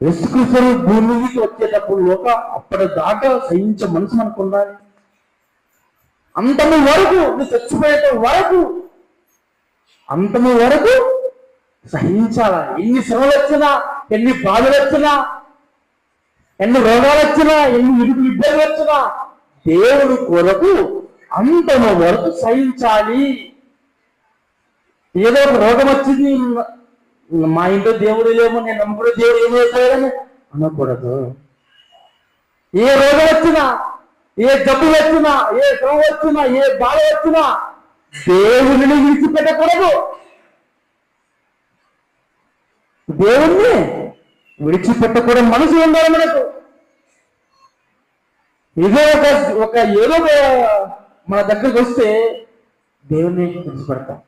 యేసుక్రీస్తు భూమి మీదకి వచ్చేటప్పుడు లోక అప్పటిదాకా సహించే మనసు మనకు ఉండాలి. అంతము వరకు నువ్వు చచ్చిపోయేట వరకు అంతము వరకు సహించాలా? ఎన్ని శ్రమలు వచ్చినా ఎన్ని బాధలు వచ్చినా ఎన్ని రోగాలు వచ్చినా ఎన్ని ఇరుకు ఇబ్బందులు వచ్చినా దేవుడు కొరకు అంతము వరకు సహించాలి. ఏదో ఒక రోగం వచ్చింది మా ఇంట్లో దేవుడు ఏమో నేను నమ్ముకునే దేవుడు ఏమో చేస్తాడని అనకూడదు. ఏ రోగం వచ్చినా ఏ జబ్బు వచ్చినా ఏ శ్రమ వచ్చినా ఏ బాధ వచ్చినా దేవుడిని విడిచిపెట్టకూడదు. దేవుణ్ణి విడిచిపెట్టకూడదు మనసు ఉండాలి మనకు. ఇదే ఒక ఒక ఏదో మన దగ్గరికి వస్తే దేవుణ్ణి విడిచిపెడతాం.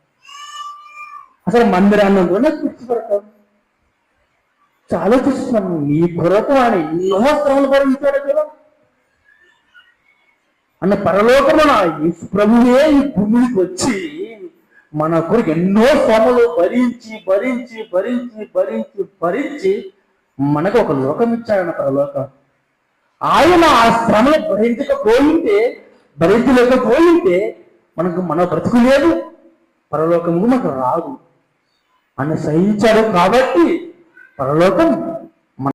అసలు మందిరాన్ని కూడా తృప్తిపడతాం చాలా చూస్తున్నాను నీ కొరకు ఆయన ఎన్నో శ్రమలు భరించాడు కదా. అన్న పరలోకమున ఈ ప్రభువే ఈ భూమికి వచ్చి మన కొరకు ఎన్నో శ్రమలు భరించి భరించి భరించి భరించి భరించి మనకు ఒక లోకం ఇచ్చాడన్న పరలోకం. ఆయన ఆ శ్రమలు భరించకపోయింటే భరించలేకపోయింటే మనకు మన బ్రతుకు లేదు. పరలోకము మనకు రాదు. అని సహించాడు కాబట్టి పరలోకం